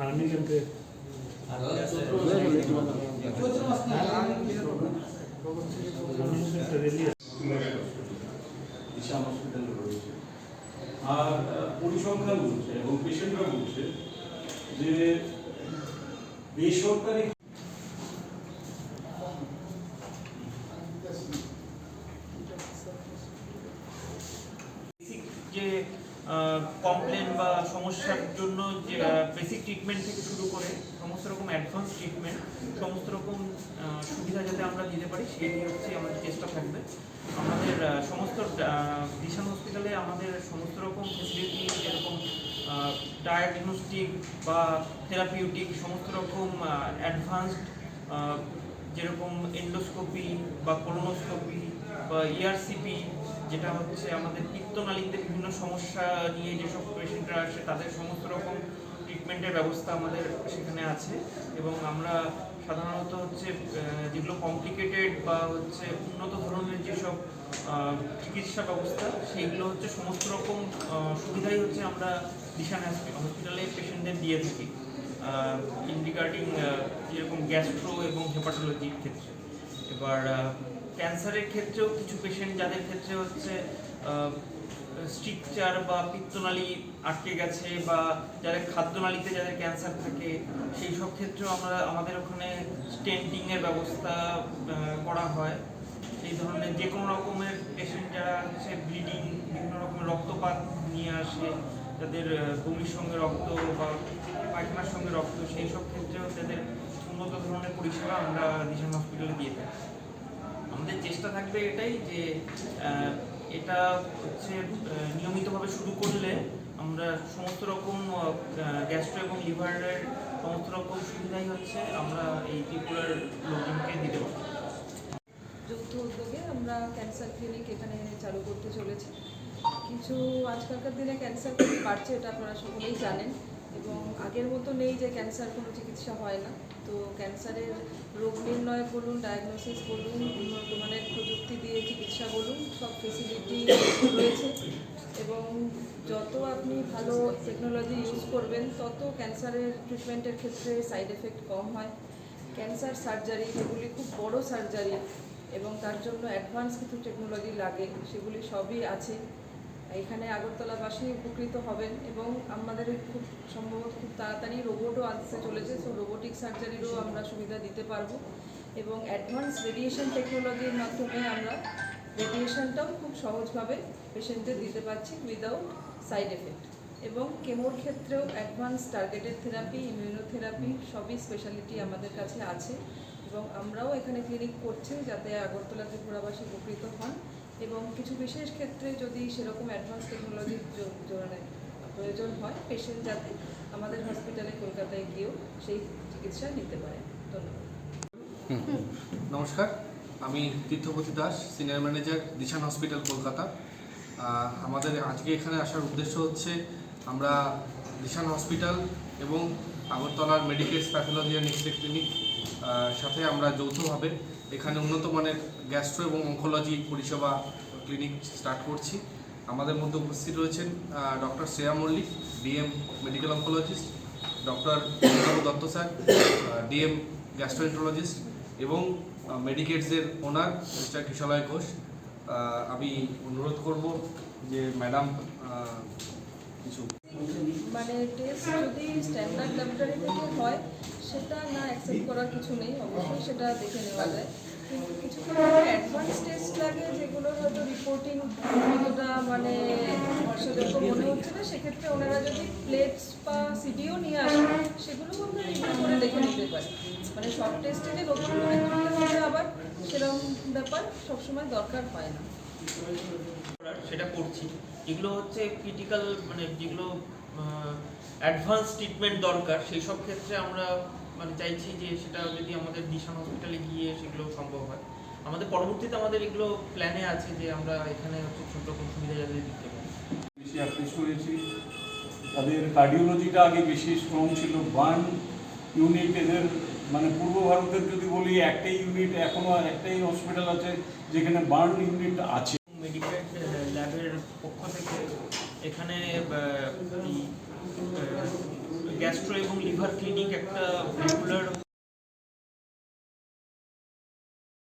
ఆర్మీకి আর পরিসংখ্যান বলছে এবং পেশেন্টরা বলছে যে বেসরকারি যে কমপ্লেন বা সমস্যার জন্য যে বেসিক ট্রিটমেন্ট থেকে শুরু করে সমস্ত রকম অ্যাডভান্স ট্রিটমেন্ট সমস্ত রকম সুবিধা যাতে আমরা দিতে পারি সেই নিয়ে হচ্ছে আমাদের চেষ্টা থাকবে। আমাদের সমস্ত দিশান হসপিটালে আমাদের সমস্ত রকম ফেসিলিটি যেরকম ডায়াগনস্টিক বা থেরাপিউটিক সমস্ত রকম অ্যাডভান্সড যেরকম এন্ডোস্কোপি বা কোলোনোস্কোপি বা ইআরসিপি যেটা হচ্ছে আমাদের পিত্তনালীতে বিভিন্ন সমস্যা নিয়ে যেসব পেশেন্টরা আসে, তাদের সমস্ত রকম ট্রিটমেন্টের ব্যবস্থা আমাদের সেখানে আছে। এবং আমরা সাধারণত হচ্ছে যেগুলো কমপ্লিকেটেড বা হচ্ছে উন্নত ধরনের যেসব চিকিৎসা ব্যবস্থা, সেইগুলো হচ্ছে সমস্ত রকম সুবিধাই হচ্ছে আমরা দিশান হসপিটালে পেশেন্টদের দিয়ে থাকি ইন রিগার্ডিং যেরকম গ্যাস্ট্রো এবং হেপাটোলজির ক্ষেত্রে। এবার ক্যান্সারের ক্ষেত্রেও কিছু পেশেন্ট যাদের ক্ষেত্রে হচ্ছে স্ট্রিকচার বা পিত্তনালী আটকে গেছে বা যাদের খাদ্যনালীতে যাদের ক্যান্সার থাকে, সেই সব ক্ষেত্রেও আমরা, আমাদের ওখানে স্টেন্টিংয়ের ব্যবস্থা করা হয়। এই ধরনের যে কোনো রকমের পেশেন্ট যারা হচ্ছে ব্লিডিং বিভিন্ন রকমের রক্তপাত নিয়ে আসে তাদের বমির সঙ্গে রক্ত বা পায়খানার সঙ্গে রক্ত, সেই সব ক্ষেত্রেও তাদের উন্নত ধরনের পরিষেবা আমরা দিশান হসপিটালে দিয়ে থাকি। আমাদের চেষ্টা থাকবে এটাই যে এটা হচ্ছে নিয়মিতভাবে শুরু করলে আমরা সমস্ত রকম গ্যাস্ট্রো এবং লিভারের সমস্ত রকম সুবিধাই হচ্ছে আমরা এই ত্রিপুরার লোকজনকে দিতে পারি যৌথ উদ্যোগে আমরা ক্যান্সার ক্লিনিক এখানে চালু করতে চলেছি। কিছু আজকালকার দিনে ক্যান্সার বাড়ছে এটা আপনারা সকলেই জানেন। এবং আগের মতো নেই যে ক্যান্সার কোনো চিকিৎসা হয় না। তো ক্যান্সারের রোগ নির্ণয় বলুন ডায়াগনোসিস বলুন, উন্নত মানের প্রযুক্তি দিয়ে চিকিৎসা বলুন, সব ফেসিলিটি রয়েছে। এবং যত আপনি ভালো টেকনোলজি ইউজ করবেন, তত ক্যান্সারের ট্রিটমেন্টের ক্ষেত্রে সাইড এফেক্ট কম হয়। ক্যান্সার সার্জারি যেগুলি খুব বড় সার্জারি এবং তার জন্য অ্যাডভান্স কিছু টেকনোলজি লাগে, সেগুলি সবই আছে। এখানে আগরতলাবাসী উপকৃত হবেন এবং আমাদের খুব সম্ভবত খুব তাড়াতাড়ি রোবটও আসতে চলেছে সো রোবোটিক সার্জারিরও আমরা সুবিধা দিতে পারব। এবং অ্যাডভান্স রেডিয়েশন টেকনোলজির মাধ্যমে আমরা রেডিয়েশনটাও খুব সহজভাবে পেশেন্টদের দিতে পারছি উইদাউট সাইড এফেক্ট এবং কেমোর ক্ষেত্রেও অ্যাডভান্স টার্গেটেড থেরাপি ইমিউনোথেরাপি সবই স্পেশালিটি আমাদের কাছে আছে। এবং আমরাও এখানে ক্লিনিক করছি যাতে আগরতলা ত্রিপুরাবাসী উপকৃত হন। এবং কিছু বিশেষ ক্ষেত্রে যদি সেরকম অ্যাডভান্স টেকনোলজির প্রয়োজন হয় পেশেন্ট যাতে আমাদের হসপিটালে কলকাতায় গিয়েও সেই চিকিৎসা নিতে পারে। ধন্যবাদ। নমস্কার। আমি Tirthapati Das senior manager Dishan hospital Kolkata. আমাদের আজকে এখানে আসার উদ্দেশ্য হচ্ছে আমরা দিশান হসপিটাল এবং আগরতলার medicals pathology and X ray clinic সাথে আমরা যৌথভাবে এখানে উন্নত মানের গ্যাস্ট্রো এবং অঙ্কোলজি পরিষেবা ক্লিনিক স্টার্ট করছি। আমাদের মধ্যে উপস্থিত রয়েছেন doctor Shreya Mallick, DM medical oncologist doctor Dutta sir DM gastroenterologist এবং মেডিকেটসের ওনার মিস্টার কিশলয় ঘোষ। আমি অনুরোধ করব যে ম্যাডাম কিছু মানে টেস্ট যদি স্ট্যান্ডার্ড ল্যাবরেটরি থেকে হয়, সেটা না অ্যাকসেপ্ট করার কিছু নেই, অবশ্যই সেটা দেখে নেওয়া যায়। কিন্তু কিছু অ্যাডভান্স টেস্ট লাগে যেগুলো হয়তো রিপোর্টিং অতটা মানে ভরসাযোগ্য মনে হচ্ছে না, সেক্ষেত্রে ওনারা যদি প্লেটস বা সিডিও নিয়ে আসেন সেগুলো আমরা রিভিউ করে দেখে নিতে পারি। মানে সব টেস্টে যে নতুন করে করতে হবে আবার সেরকম ব্যাপার সবসময় দরকার হয় না। সেটা করছি। যেগুলো হচ্ছে ক্রিটিক্যাল মানে যেগুলো অ্যাডভান্স ট্রিটমেন্ট দরকার সেই সব ক্ষেত্রে আমরা মানে চাইছি যে সেটা যদি আমাদের দিশান হসপিটালে গিয়ে সেগুলো সম্ভব হয়। আমাদের পরবর্তীতে আমাদের এগুলো প্ল্যানে আছে যে আমরা এখানে হচ্ছে ছোট রকম সুবিধা যাতে দিতে পারি। বেশি অ্যাপ্রেস করেছি। তাদের কার্ডিওলজিটা আগে বেশি স্ট্রং ছিল। বার্ন ইউনিট এদের মানে পূর্ব ভারতের যদি বলি একটাই ইউনিট এখনও একটাই হসপিটাল আছে যেখানে বার্ন ইউনিট আছে। মেডিকেল ল্যাবের পক্ষ থেকে এখানে গ্যাস্ট্রো এবং লিভার ক্লিনিক একটা রেগুলার